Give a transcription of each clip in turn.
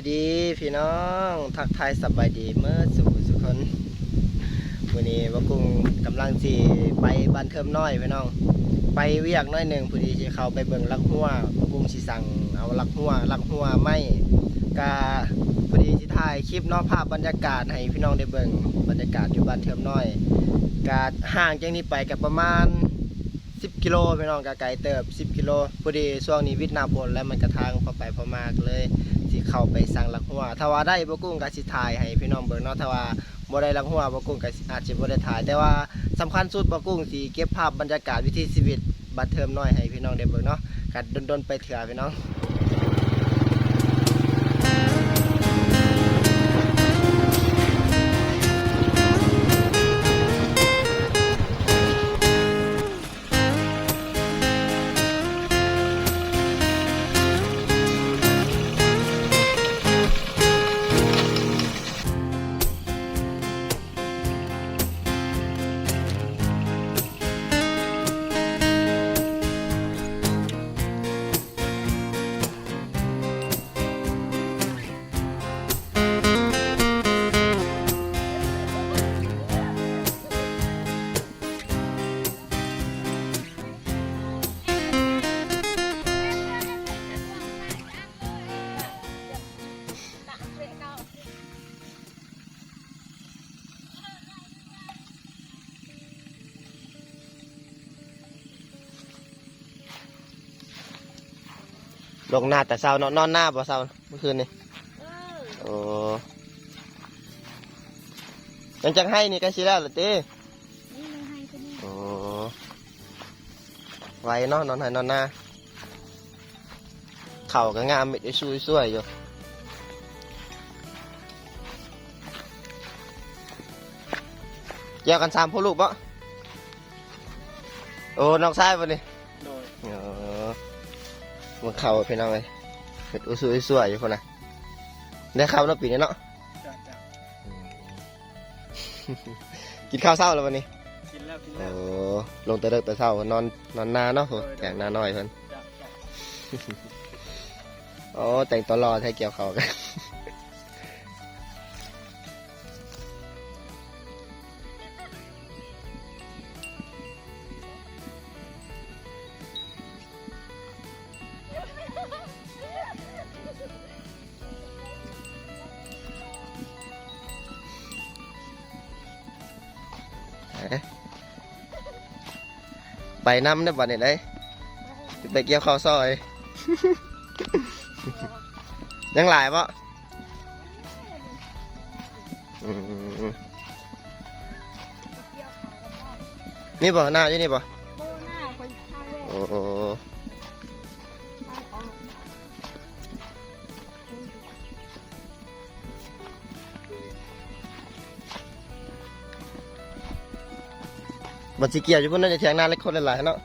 ายดีพี่น้องทักทายสบายดีเมื่อสุขสุขคนวันนี้ว่ากุ้งกำลังสีไปบ้านเทิมน้อยพี่น้อง ไปเวียกน้อยหนึ่งพอดีที่เขาไปเบิ่งลักหัวว่ากุ้งสิสั่งเอาลักหัวลักหัวไม่กาพอดีที่ถ่ายคลิปนอกภาพบรรยากาศให้พี่น้องได้เบิ่งบรรยากาศอยู่บ้านเทิมน้อยกาห่างจากนี้ไปกับประมาณ10กิโลพี่น้องกาไกลเติบ 10กิโลพอดีช่วงนี้วิทย์หนาฝนแล้วมันกระทางพอไปพอมากเลย สิเข้าไปสั่งลักหัวถ้าว่าได้บ่กุ้งก็สิถ่ายให้พี่น้องเบิ่งเนาะถ้าว่าบ่ได้ลักหัวบ่กุ้งก็สิอาจสิบ่ได้ถ่าย แต่ว่าสำคัญสุดบ่กุ้งสิเก็บภาพบรรยากาศวิถีชีวิตบัดเทอมน้อยให้พี่น้องได้เบิ่งเนาะกัดดนๆไปเถื่อพี่น้อง ลงหน้าแต่เช้าเนาะนอนหน้าบ่เช้าเมื่อคืนนี่โอ้ยังจังให้นี่ก็สิแล้วล่ะติโอ้ไว้เนาะนอนให้นอนหน้าเข่าก็งามมิดช่วยช่วยๆอยู่แยกกันสามพ่อลูกปะโอ้น้องชายปะนี่โดยเออ มันเข่าพี่น้องเลยเห็ดอุ้ยสวยๆอยู่คนน่ะได้ข้าวเนาะปีนี้เนาะจ้ะจ้ะกินข้าวเช้าแล้ววันนี้ กินแล้วกินโอ้แล้วลงแต่เด็กแต่เช้านอนนอนนาเนาะโหแจกนาน้อยเพิ่นจ้ะจ้ะโอ้แต่งตัวรอให้เกี่ยวเขาวกัน ไปน้ำได้บ่เนี่ยได้ไปเกี่ยวข้าวซอย ยังหลายปะอืมนี่ป่ะหน้าอยู่นี่ป่ะโบหน้าคนข้างแรกโอ้ บัตรสีเกียวอยู่พุ่นน่าจะเทียงหน้าเล็กคนหลายๆเนาะ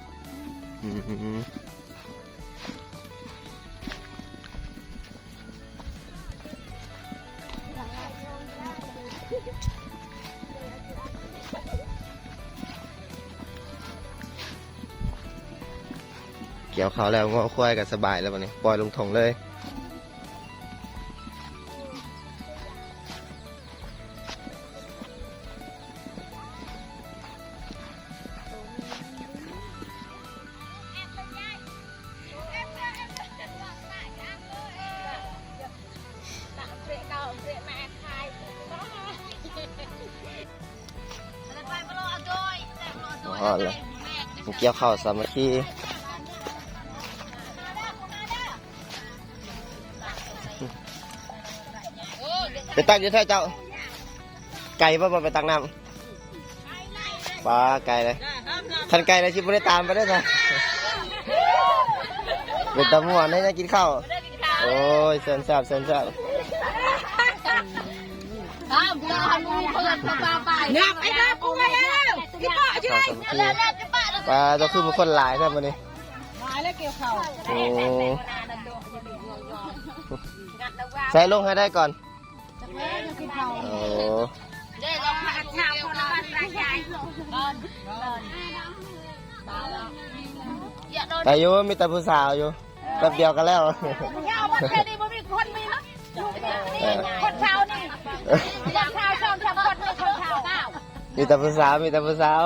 เกี่ยวเขาแล้วงอควายกันสบายแล้ววันนี้ ปล่อยลงถงเลย ลองเอาโดยเกี่ยวข้าวสามัคคีไปตักอยู่แท้เจ้า ไก่ป่ะบ่ไปตักน้ำปลาไก่เลยคันไก่เลยชิบไม่ได้ตามไปได้ไงเป็นตะม่วนให้ได้กินข้าว โอ้ยเซนแซบเซนแซบอ้าวเราทำมือเพื่อนปลาไปเนี่ยไอ้บ้ากูไปแล้ว ที่ป้าข้าวสามัคคีที่ป้าปลาจะขึ้นมาคนหลายแท้วันนี้หายแล้วเกี่ยวเข่าโอ้ใส่ลงให้ได้ก่อนจะแม่ยังกินเข่าโอ้เดี๋ยวเราพักชาวคนละบ้านใหญ่ก่อนอย่าโดนแต่อยู่มีแต่ผู้สาวอยู่แป๊บเดียวกันแล้วอย่าวันแค่นี้มันมีคนมีนะคนเช้านี่ มีแต่ผู้สาวมีแต่ผู้สาว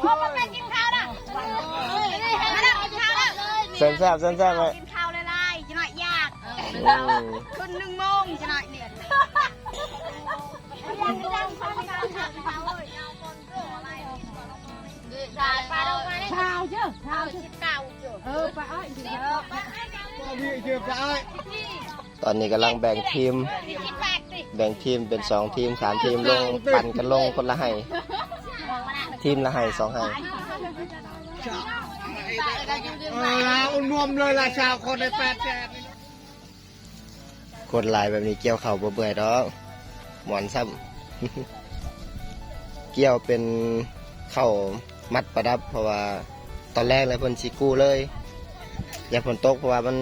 เพราะมันไม่กินข้าวนะนี่เห็นไหมล่ะกินข้าวแล้วเซนแซบเซนแซบไหมกินข้าวเลยไล่จะหน่อยยากอืมขึ้นหนึ่งโมงจะหน่อยเนี่ยยังไม่ได้ข้าวข้าวข้าวข้าวเลยเอาคนเสื้ออะไรชาปลาลงมาได้ชาวเยอะชาวชิดเก่าเยอะเออปลาอ้อยเยอะปลาอ้อยตอนนี้กำลังแบ่งทีมกิน แปดสิแบ่งทีมเป็นสองทีมสามทีมลงปั่นกันลงคนละไห้ทีมละไห้สองไห้เออลาอุ่นนวมเลยล่ะชาวคนในแปดแสนคนหลายแบบนี้เกี่ยวเข่าบ่เบื่อดอกหมอนซ้ำเกี่ยวเป็นเข่ามัดประดับ เพราะว่าตอนแรกเลยเพิ่นสิกู้เลย อย่าฝนตกเพราะว่ามัน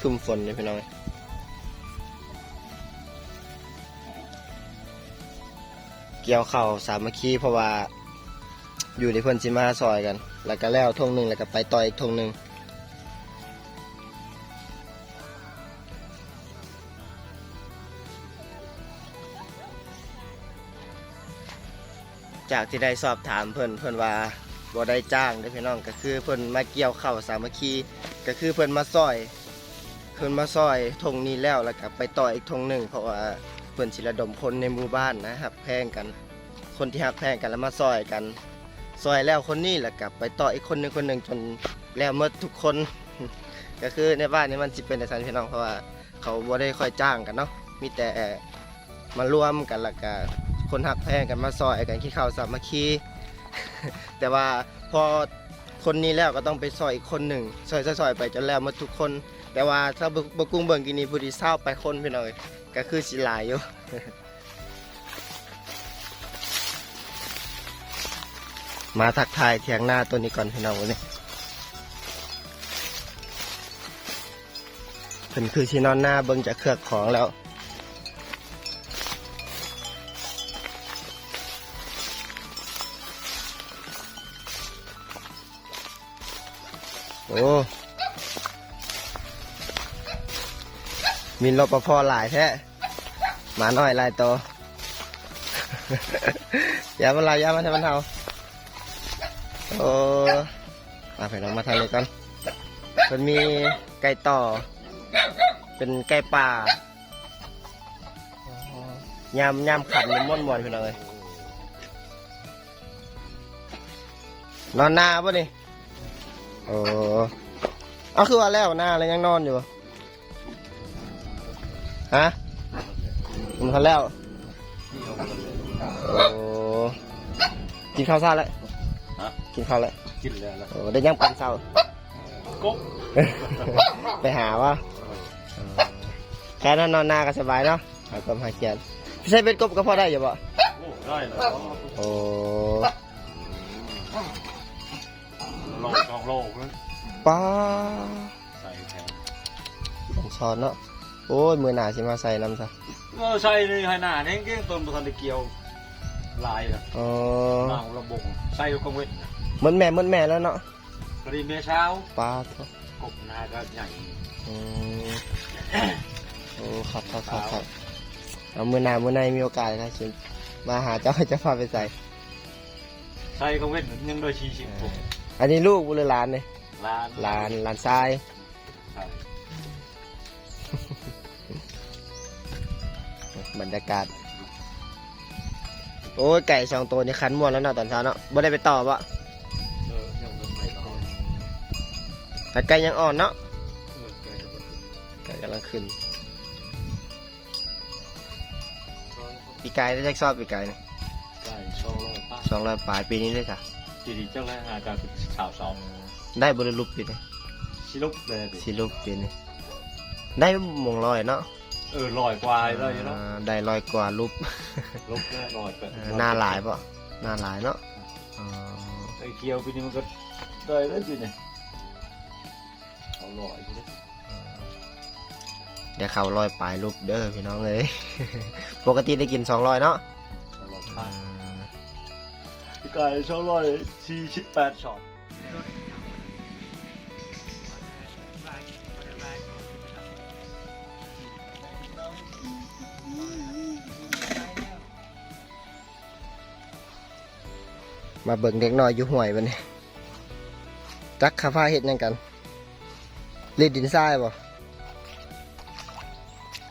ครึมฝนเลยพี่น้อง กี่ยวเข่าสามัคคีเพราะว่า อยู่ในเพิ่นสิมาซอยกัน แล้วก็แล้วทงหนึ่งแล้วก็ไปต่อยอีกทงหนึ่งจากที่ได้สอบถามเพิ่นเพิ่นว่าบ่ได้จ้างเด้อพี่น้องก็คือเพิ่นมาเกี่ยวข้าวสามัคคีก็คือเพิ่นมาซอย เพิ่นมาซอยธงนี้แล้วแล้วก็ไปต่ออีกธงหนึ่งเพราะว่า พิ่นสิระดมคนในหมู่บ้านนะครับแพงกัน คนที่ฮักแพงกันแล้วมาซอยกัน ซอยแล้วคนนี้แหล้วก็ไปต่ออีกคนหนึงคนหนึ่งจนแล้วหมดทุกคน ก็คือในบ้านนี้มันสิเป็นแต่ซันพี่น้องเพราะว่าเขาบ่ได้ค่อยจ้างกันเนาะมีแต่มารวมกันแล้วก็คนหักแพงกันมาซอยกันขี้ข้าวสามัคคีแต่ว่าพอคนนี้แล้วก็ต้องไปซอยอีกคนหนึ่งซอยซอยๆไปจนแล้วหมดทุกคน แต่ว่าถ้าบกกุ้งเบิ่งกินนี่ผู้ที่เศร้าไปคนพี่น้อย ก็คือสิหลายอยู่มาทักทายเทียงหน้าตัวนี้ก่อนพี่น้องวันนี้เพิ่นคือชินอนหน้าเบิ่งจากเครือกของแล้ว โอ้ มีรปภหลายแท้หมาน้อยลายโตย่ามันลายย่ามันให้มันเทาโอ้มาไปลองมาทางนี้ก่อนมันมีไก่ต่อ เป็นไก่ป่ายำยำขันมันม่วนมวนๆพี่เลยนอนหน้าป่ะนี่โอ้เอาคือว่าแล้วหน้าแล้วยังนอนอยู่ ฮะมันเขาแล้ว โอ้กินข้าวซาแล้วฮะ กินข้าวแล้วกินแล้วล่ะโอ้ได้ยังปันเศร้า กบไปหาวะแค่นั้นนอนหน้าก็สบายเนาะหากบหาเกียนใช้เป็นกบก็พอได้อยู่บ่โอ้ได้แล้วโอ้โลกของโลกเลยป้าใส่แทนบังช้อนเนาะ โอ้ยมือหนาสิมาใส่น้ำซะเออใส่เลยให้หน้าเนี่ยเก่งต้นประทันตะเกียวลายนะอ๋อหน้าระบงใส่ลูกกระเวทนะเหมือนแม่เหมือนแม่แล้วเนาะพอดีเมียเช้าป้าทกบหน้าก็ใหญ่อืมโอ้ครับครับครับครับเอามือหนามือในมีโอกาสนะชิมมาหาเจ้าจะพาไปใส่ใส่กระเวทยังโดยชีชิบผมอันนี้ลูกบุรหลานเนี่ยลานหลานหลานทราย บรรยากาศ โอ้ยไก่สองตัวนี่คันม่วนแล้วเนาะตอนเช้าเนาะบ่ได้ไปต่อปะเออยังต้องไปต่อแต่ไก่ยังอ่อนเนาะเออไก่กระเวทไก่กำลังขึ้นปีกายได้แจ็คซอบปีกายนี่ไก่โชว์โลกป้าสองร้อยปลายปีนี้เลยค่ะ จีดีเจ้าแรกหาการเป็นสาวสองได้บริลุปปีนี้ชิลุกเลยดิสิลุปปีนี้ได้หมงลอยเนาะ เออลอยกวายเลยเนาะอ่าได้ลอยกว่าลุปลุกแน่ลอยไปหน้าหลายปะหน้าหลายเนาะอ๋อไอ้เกียวปีนี้มันก็ได้แล้วสิเนี่ยเอาลอยไปเลยเดี๋ยวเขาลอยปลายลุปเด้อพี่น้องเลย ปกติได้กินสองร้อยเนาะเอาลอยอ่า พี่กายชอบลอยสี่สิบแปดช็อต มาเบิ่งเด็กน้อยอยู่ห่วยบัดนี้จักขาฟ้าเฮ็ดหยังกันเล่นดินทรายบ่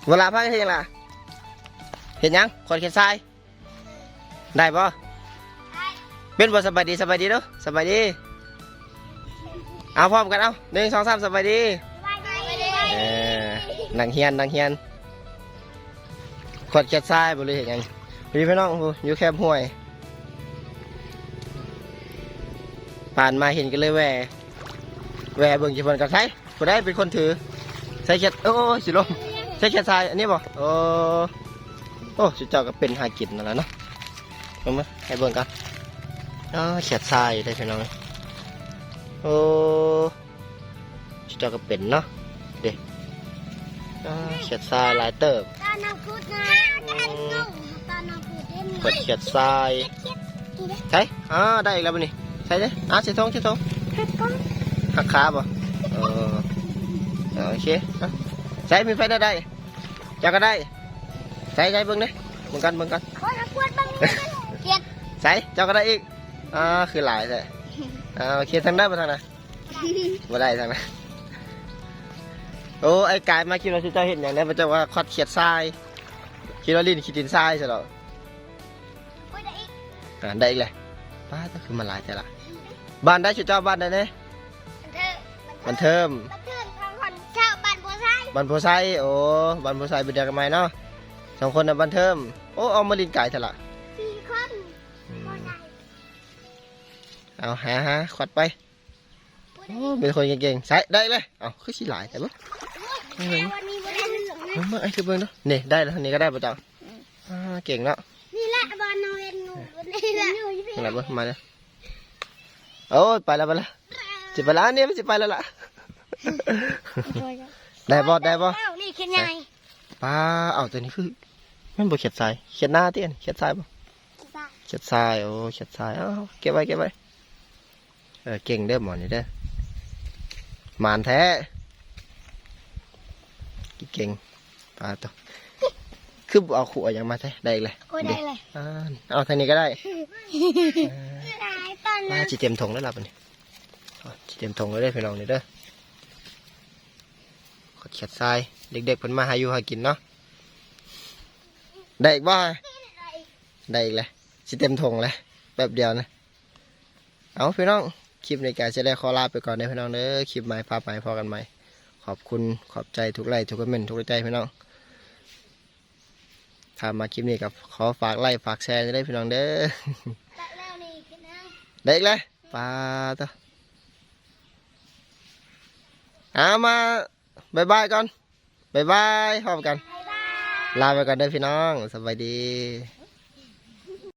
เวลาพักเฮ็ดหยังล่ะเฮ็ดหยังคนเขียนทราย ได้บ่เป็นบ่สบายดีสบายดีเด้อสบายดี เอาพร้อมกันเอาหนึ่งสองสามสบายดีเออนังเฮียนนังเฮียนขวดแคททรายบริเห็นยังพี่พี่น้องพูอยู่แคบห้วย ผ่านมาเห็นกันเลยแหวแหวเบิ่งจีพนกับใช้ผู้ได้เป็นคนถือ ใส่แคทโอ้ยสิลมใส่แคททรายอันนี้บ่โอ้โอ้สุดเจ้าก็เป็นหากินนั่นแหละเนาะเอามาให้เบิ่งกันอ๋อแคททรายได้พี่น้องโอ้สุดเจ้าก็เป็นเนาะอ่าเขียดทรายหลายเติบตานังพูดนะตานังงงตานังพูดเล่นกดเขียดทรายใช่อ่าได้อีกแล้วบ่นี่ ใช่เด้อ่าเสียทงเสียทงหักขาบ่เออเอาโอเคอะใช้มีไฟได้ได้เจะก็ได้ใช้ใช้เบิ่งเด้เบิ่งกันเบิ่งกันคนละขวดบ้างเกียดใช้เจ้าก็ได้อีกอ่าคือหลายแท้อ่าโอเคทางได้บ่ทางไหนบ่ได้ทางไหนโอ้ไอ้กายมาคิดว่าสิเจ้าเห็นอย่างนี้มันจะว่าคอดเขียดทรายคิดว่าลิ้นขีดดินทรายใช่หรอโอ้ยได้อีกอ่าได้อีกเลยบ้านก็คือมาหลายแต่ละ บ้านได้ชุดเจ้าบ้านได้เนี่ยมันเทิงบันเทิมมันเทิงทางคนชาวบ้านบัวไซบันโพไซโอ้บันโพไซเป็นเดียวกันไหมเนาะสองคนนะบันเทิมโอ้เอามาลินไก่เถอะละสี่คนอืบัวมไซเอาหาหาขวัดไปโอ้เป็นคนเก่งๆใส่ได้เลยเอาคือสิหลายแต่บ่วันนี้บัวได้เหลืองเอามาไอ้คือเบิ่งเนาะนี่ได้แล้วทางนี้ก็ได้ประจังอ่าเก่งเนาะนี่แหละบอลนอนเล่นหนูนี่แหละนี่แหละเบิ่งมาเลย โอ้ยไปแล้วไปแล้วจิไปแล้วอันนี่ไม่จิไปแล้วล่ะ ได้บ่ได้บ่นี่แค่ไงป้าเอาตัวนี้คือมันบ่เขียดทรายเขียดหน้าเตี้ยนเขียดทรายบ่เขียดทรายโอ้เขียดทรายเอ้าเก็บไว้เก็บไว้เออเก่งเด้อหมอนี่เด้อหมานแท้เก่งปลาตัวคือบ่เอาขู่เอาหยังมาแท้ได้อีกเลยโอ้ยได้เลยอ่าเอาทางนี้ก็ได้ ได้ตอนมาจีเต็มถงแล้วล่ะบัดนี้อาจีเต็มถงแล้วเด้พี่น้องนี่เด้อขอเขียดทราย เด็กๆเพิ่นมาหาอยู่หากินเนาะ ได้อีกบ่ได้อีกเลยสิเต็มทงเลยแบบเดียวนะ เอาพี่น้อง คลิปในการจะได้ขอลาไปก่อนนะพี่น้องเด้อ คลิปใหม่ภาพใหม่พอกันใหม่ ขอบคุณขอบใจทุกไลค์ทุกคอมเมนต์ทุกใจพี่น้องถ้ามาคลิปนี้กับขอฝากไลค์ฝากแชร์ได้พี่น้องเด้อ ได้อีกเลยปลาตัวเอามาบายบายก่อนบายบายพร้อมกันบ๊ายบายลาไปก่อนเด้อพี่น้องสบายดี